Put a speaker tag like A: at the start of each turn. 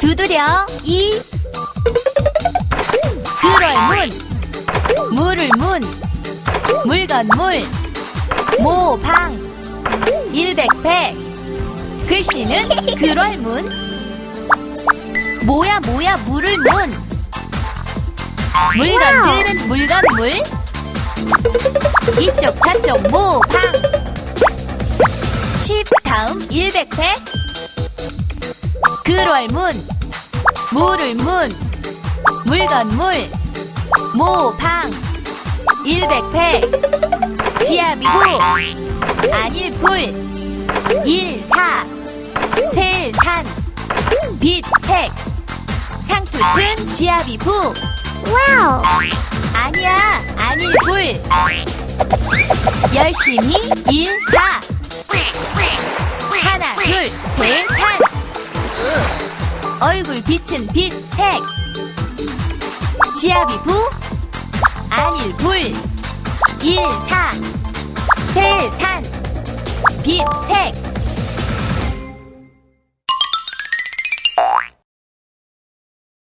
A: 두드려 이. 그럴 문. 물을 문. 물건 물. 모방. 일백백 글씨는 그럴 문. 뭐야 뭐야 물을 문. 물건들은 물건 물. 이쪽 저쪽 모방. 십 다음 일백백 그럴 문 물을 문 물건 물 모방 일백백 지아비부 안일불 일사 세산 빛색 상투튼 지아비부.
B: 와우.
A: 아니야 안일불. 열심히 일사. 하나 둘셋산 얼굴 빛은 빛색. 지아비부 안일불. 일사. 세산. 빛색